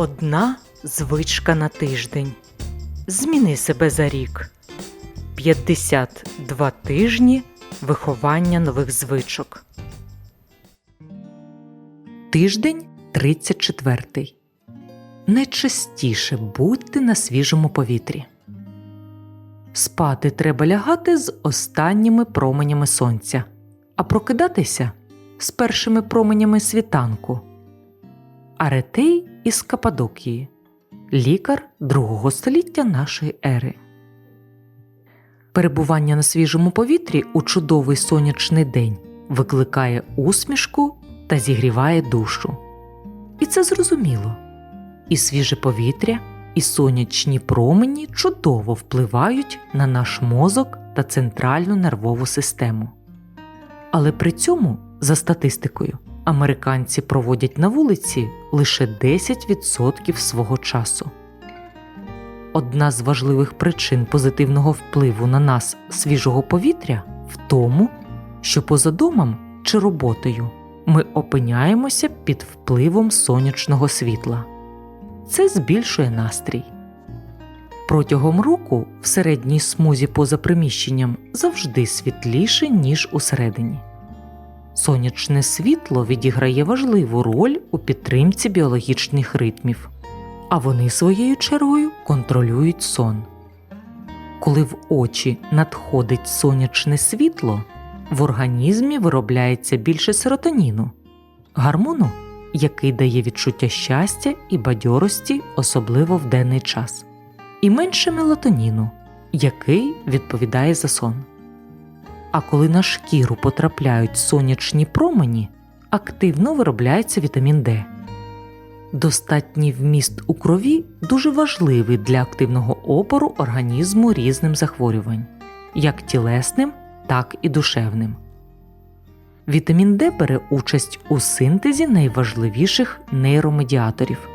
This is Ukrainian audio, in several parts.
Одна звичка на тиждень. Зміни себе за рік. 52 тижні виховання нових звичок. Тиждень 34. Найчастіше будьте на свіжому повітрі. Спати треба лягати з останніми променями сонця, а прокидатися з першими променями світанку. Аретей із Кападокії, лікар другого століття нашої ери. Перебування на свіжому повітрі у чудовий сонячний день викликає усмішку та зігріває душу. І це зрозуміло. І свіже повітря, і сонячні промені чудово впливають на наш мозок та центральну нервову систему. Але при цьому, за статистикою, американці проводять на вулиці лише 10% свого часу. Одна з важливих причин позитивного впливу на нас свіжого повітря в тому, що поза домом чи роботою ми опиняємося під впливом сонячного світла. Це збільшує настрій. Протягом року в середній смузі поза приміщенням завжди світліше, ніж усередині. Сонячне світло відіграє важливу роль у підтримці біологічних ритмів, а вони своєю чергою контролюють сон. Коли в очі надходить сонячне світло, в організмі виробляється більше серотоніну, гормону, який дає відчуття щастя і бадьорості, особливо в денний час, і менше мелатоніну, який відповідає за сон. А коли на шкіру потрапляють сонячні промені, активно виробляється вітамін Д. Достатній вміст у крові дуже важливий для активного опору організму різним захворювань, як тілесним, так і душевним. Вітамін Д бере участь у синтезі найважливіших нейромедіаторів,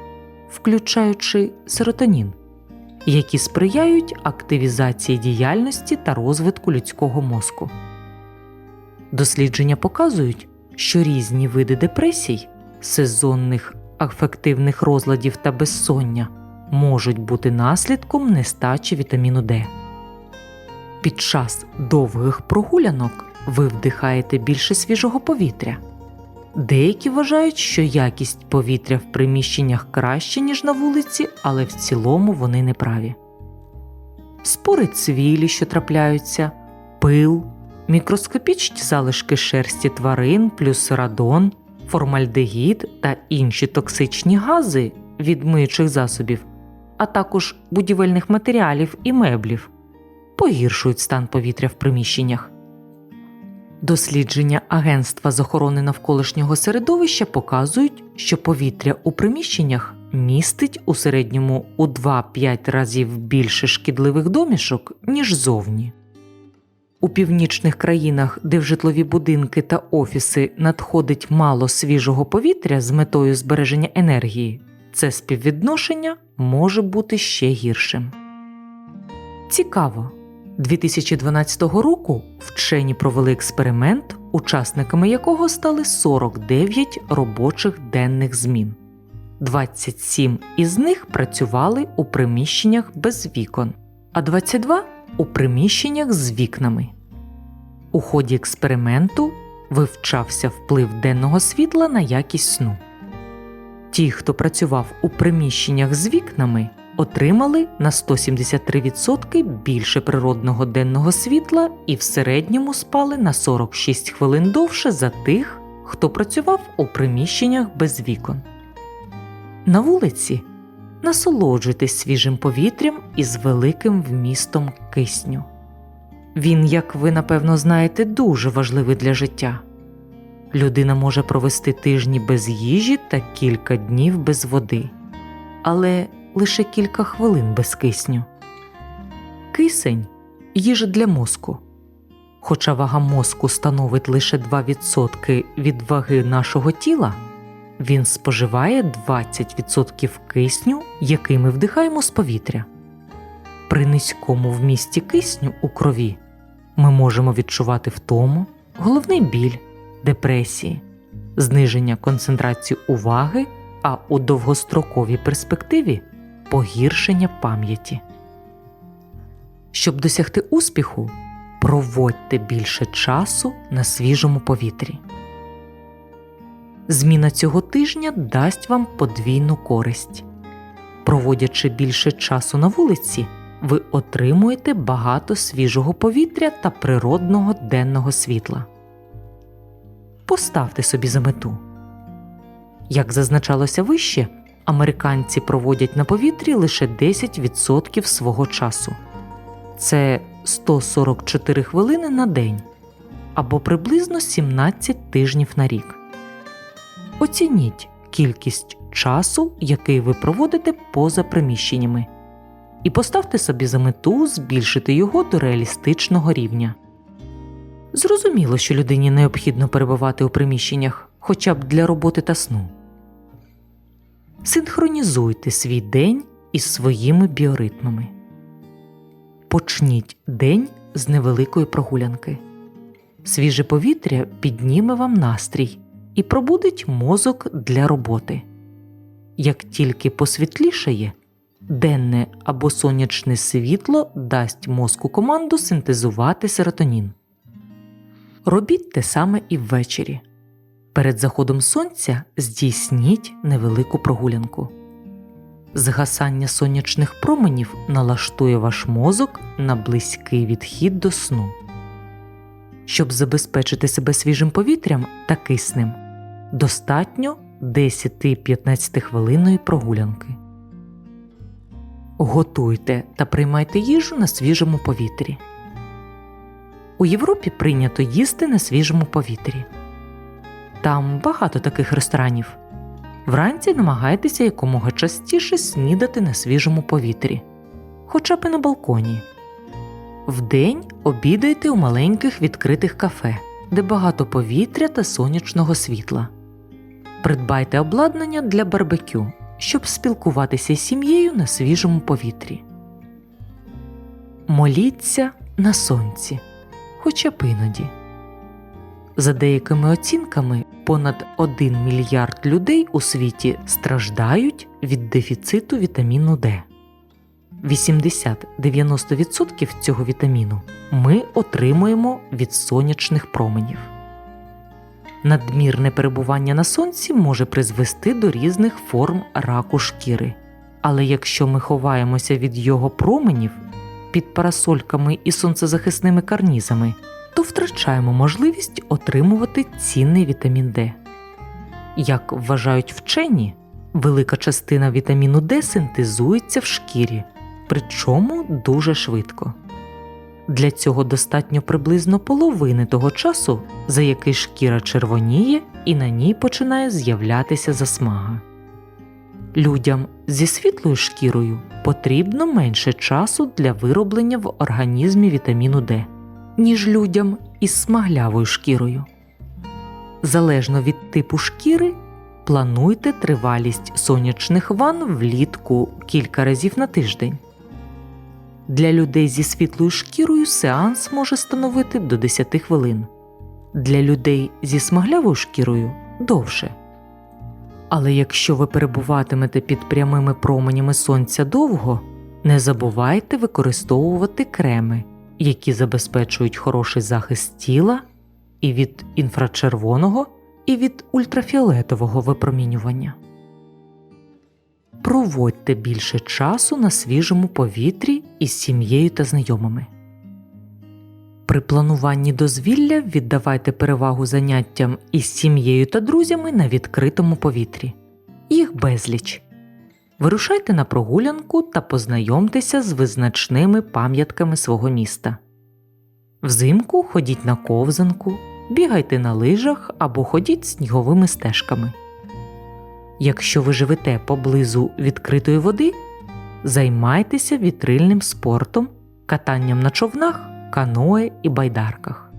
включаючи серотонін, які сприяють активізації діяльності та розвитку людського мозку. Дослідження показують, що різні види депресій, сезонних афективних розладів та безсоння можуть бути наслідком нестачі вітаміну Д. Під час довгих прогулянок ви вдихаєте більше свіжого повітря. Деякі вважають, що якість повітря в приміщеннях краще, ніж на вулиці, але в цілому вони неправі. Спори цвілі, що трапляються, пил, мікроскопічні залишки шерсті тварин, плюс радон, формальдегід та інші токсичні гази від миючих засобів, а також будівельних матеріалів і меблів погіршують стан повітря в приміщеннях. Дослідження Агентства з охорони навколишнього середовища показують, що повітря у приміщеннях містить у середньому у 2-5 разів більше шкідливих домішок, ніж зовні. У північних країнах, де в житлові будинки та офіси надходить мало свіжого повітря з метою збереження енергії, це співвідношення може бути ще гіршим. Цікаво. 2012 року вчені провели експеримент, учасниками якого стали 49 робочих денних змін. 27 із них працювали у приміщеннях без вікон, а 22 у приміщеннях з вікнами. У ході експерименту вивчався вплив денного світла на якість сну. Ті, хто працював у приміщеннях з вікнами, отримали на 173% більше природного денного світла і в середньому спали на 46 хвилин довше за тих, хто працював у приміщеннях без вікон. На вулиці насолоджуйтесь свіжим повітрям із великим вмістом кисню. Він, як ви напевно знаєте, дуже важливий для життя. Людина може провести тижні без їжі та кілька днів без води, але лише кілька хвилин без кисню. Кисень їжа для мозку. Хоча вага мозку становить лише 2% від ваги нашого тіла, він споживає 20% кисню, який ми вдихаємо з повітря. При низькому вмісті кисню у крові ми можемо відчувати втому, головний біль, депресії, зниження концентрації уваги, а у довгостроковій перспективі погіршення пам'яті. Щоб досягти успіху, проводьте більше часу на свіжому повітрі. Зміна цього тижня дасть вам подвійну користь. Проводячи більше часу на вулиці, ви отримуєте багато свіжого повітря та природного денного світла. Поставте собі за мету. Як зазначалося вище, американці проводять на повітрі лише 10% свого часу. Це 144 хвилини на день або приблизно 17 тижнів на рік. Оцініть кількість часу, який ви проводите поза приміщеннями, і поставте собі за мету збільшити його до реалістичного рівня. Зрозуміло, що людині необхідно перебувати у приміщеннях хоча б для роботи та сну. Синхронізуйте свій день із своїми біоритмами. Почніть день з невеликої прогулянки. Свіже повітря підніме вам настрій і пробудить мозок для роботи. Як тільки посвітлішає, денне або сонячне світло дасть мозку команду синтезувати серотонін. Робіть те саме і ввечері. Перед заходом сонця здійсніть невелику прогулянку. Згасання сонячних променів налаштує ваш мозок на близький відхід до сну. Щоб забезпечити себе свіжим повітрям та киснем, достатньо 10-15 хвилинної прогулянки. Готуйте та приймайте їжу на свіжому повітрі. У Європі прийнято їсти на свіжому повітрі. Там багато таких ресторанів. Вранці намагайтеся якомога частіше снідати на свіжому повітрі, хоча б і на балконі. Вдень обідайте у маленьких відкритих кафе, де багато повітря та сонячного світла. Придбайте обладнання для барбекю, щоб спілкуватися з сім'єю на свіжому повітрі. Моліться на сонці, хоча б іноді. За деякими оцінками, понад 1 мільярд людей у світі страждають від дефіциту вітаміну Д. 80-90% цього вітаміну ми отримуємо від сонячних променів. Надмірне перебування на сонці може призвести до різних форм раку шкіри. Але якщо ми ховаємося від його променів під парасольками і сонцезахисними карнізами, то втрачаємо можливість отримувати цінний вітамін Д. Як вважають вчені, велика частина вітаміну Д синтезується в шкірі, причому дуже швидко. Для цього достатньо приблизно половини того часу, за який шкіра червоніє і на ній починає з'являтися засмага. Людям зі світлою шкірою потрібно менше часу для вироблення в організмі вітаміну Д, ніж людям із смаглявою шкірою. Залежно від типу шкіри, плануйте тривалість сонячних ванн влітку кілька разів на тиждень. Для людей зі світлою шкірою сеанс може становити до 10 хвилин, для людей зі смаглявою шкірою довше. Але якщо ви перебуватимете під прямими променями сонця довго, не забувайте використовувати креми, які забезпечують хороший захист тіла і від інфрачервоного, і від ультрафіолетового випромінювання. Проводьте більше часу на свіжому повітрі із сім'єю та знайомими. При плануванні дозвілля віддавайте перевагу заняттям із сім'єю та друзями на відкритому повітрі. Їх безліч. Вирушайте на прогулянку та познайомтеся з визначними пам'ятками свого міста. Взимку ходіть на ковзанку, бігайте на лижах або ходіть сніговими стежками. Якщо ви живете поблизу відкритої води, займайтеся вітрильним спортом, катанням на човнах, каное і байдарках.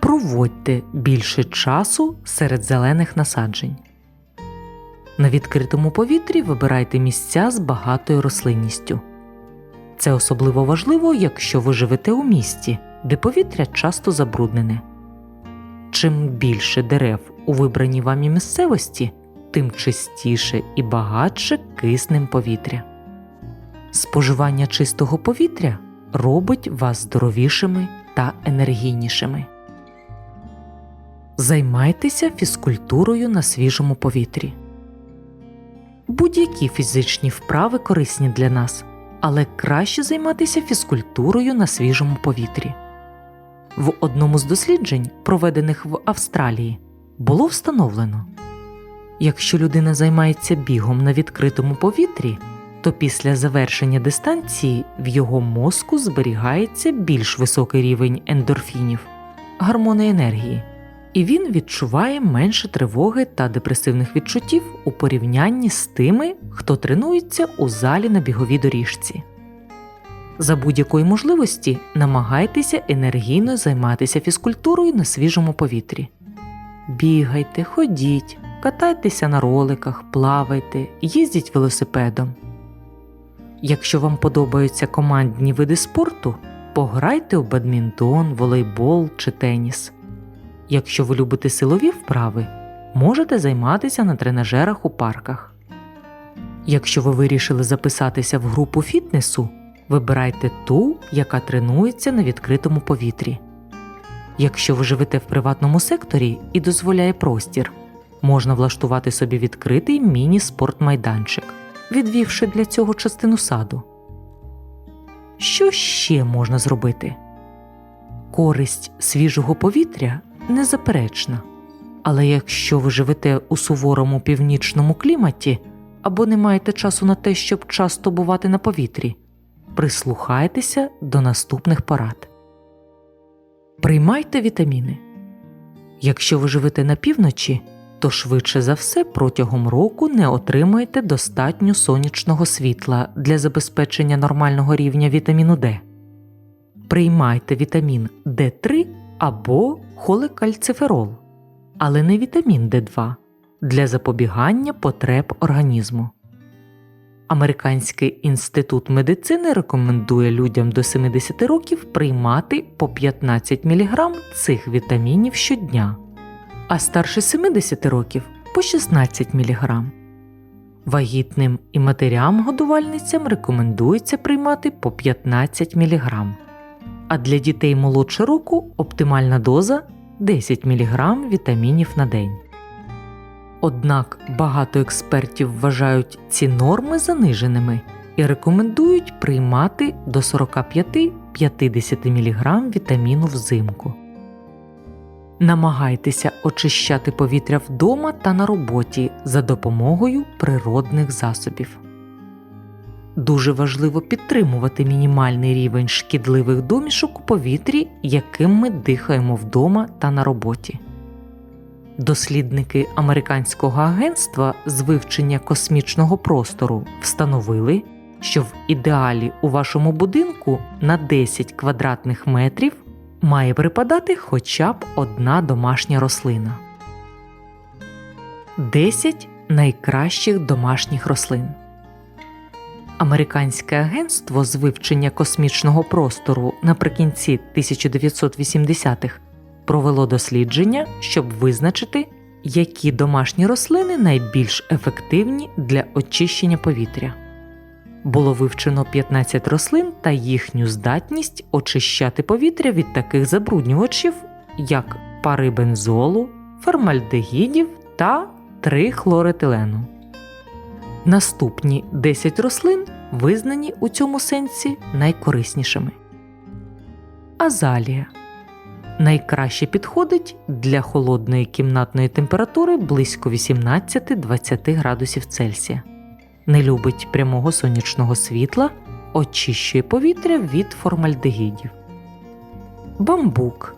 Проводьте більше часу серед зелених насаджень. На відкритому повітрі вибирайте місця з багатою рослинністю. Це особливо важливо, якщо ви живете у місті, де повітря часто забруднене. Чим більше дерев у вибраній вамі місцевості, тим чистіше і багатше киснем повітря. Споживання чистого повітря робить вас здоровішими та енергійнішими. Займайтеся фізкультурою на свіжому повітрі. Будь-які фізичні вправи корисні для нас, але краще займатися фізкультурою на свіжому повітрі. В одному з досліджень, проведених в Австралії, було встановлено, якщо людина займається бігом на відкритому повітрі, то після завершення дистанції в його мозку зберігається більш високий рівень ендорфінів гормони енергії, і він відчуває менше тривоги та депресивних відчуттів у порівнянні з тими, хто тренується у залі на біговій доріжці. За будь-якої можливості намагайтеся енергійно займатися фізкультурою на свіжому повітрі. Бігайте, ходіть, катайтеся на роликах, плавайте, їздіть велосипедом. Якщо вам подобаються командні види спорту, пограйте у бадмінтон, волейбол чи теніс. Якщо ви любите силові вправи, можете займатися на тренажерах у парках. Якщо ви вирішили записатися в групу фітнесу, вибирайте ту, яка тренується на відкритому повітрі. Якщо ви живете в приватному секторі і дозволяє простір, можна влаштувати собі відкритий міні-спортмайданчик, відвівши для цього частину саду. Що ще можна зробити? Користь свіжого повітря незаперечна. Але якщо ви живете у суворому північному кліматі або не маєте часу на те, щоб часто бувати на повітрі, прислухайтеся до наступних порад. Приймайте вітаміни. Якщо ви живете на півночі, то швидше за все протягом року не отримаєте достатньо сонячного світла для забезпечення нормального рівня вітаміну Д. Приймайте вітамін Д3 або холекальциферол, але не вітамін Д2 для запобігання потреб організму. Американський інститут медицини рекомендує людям до 70 років приймати по 15 мг цих вітамінів щодня, а старше 70 років по 16 мг. Вагітним і матерям-годувальницям рекомендується приймати по 15 мг, а для дітей молодше року оптимальна доза 10 мг вітамінів на день. Однак багато експертів вважають ці норми заниженими і рекомендують приймати до 45-50 мг вітаміну взимку. Намагайтеся очищати повітря вдома та на роботі за допомогою природних засобів. Дуже важливо підтримувати мінімальний рівень шкідливих домішок у повітрі, яким ми дихаємо вдома та на роботі. Дослідники Американського агентства з вивчення космічного простору встановили, що в ідеалі у вашому будинку на 10 квадратних метрів має припадати хоча б одна домашня рослина. 10 найкращих домашніх рослин. Американське агентство з вивчення космічного простору наприкінці 1980-х провело дослідження, щоб визначити, які домашні рослини найбільш ефективні для очищення повітря. Було вивчено 15 рослин та їхню здатність очищати повітря від таких забруднювачів, як пари бензолу, формальдегідів та трихлоретилену. Наступні 10 рослин визнані у цьому сенсі найкориснішими. Азалія найкраще підходить для холодної кімнатної температури близько 18-20 градусів Цельсія. Не любить прямого сонячного світла, очищує повітря від формальдегідів. Бамбук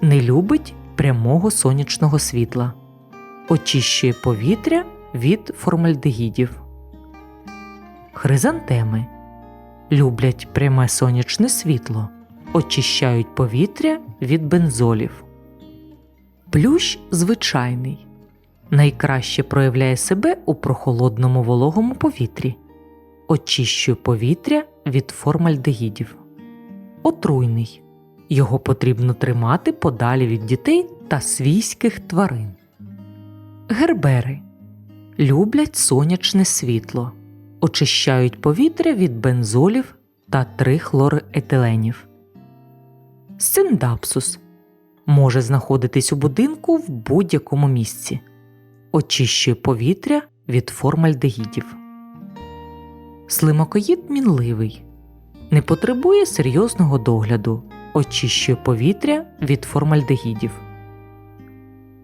не любить прямого сонячного світла, очищує повітря від формальдегідів. Хризантеми люблять пряме сонячне світло, очищають повітря від бензолів. Плющ звичайний найкраще проявляє себе у прохолодному вологому повітрі, очищує повітря від формальдегідів. Отруйний його потрібно тримати подалі від дітей та свійських тварин. Гербери люблять сонячне світло, очищають повітря від бензолів та трихлороетиленів. Сциндапсус може знаходитись у будинку в будь-якому місці, очищує повітря від формальдегідів. Слимакоїд мінливий, не потребує серйозного догляду, очищує повітря від формальдегідів.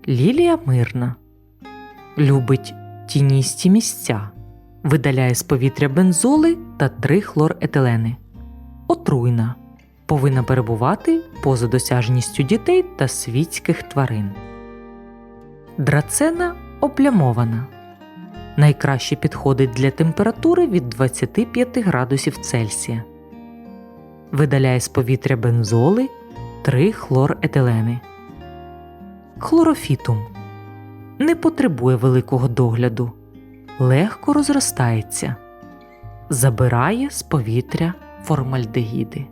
Лілія мирна, любить тіністі місця, видаляє з повітря бензоли та трихлоретилени. Отруйна, повинна перебувати поза досяжністю дітей та світських тварин. Драцена облямована. Найкраще підходить для температури від 25 градусів Цельсія. Видаляє з повітря бензоли, трихлоретилени. Хлорофітум не потребує великого догляду, легко розростається, забирає з повітря формальдегіди.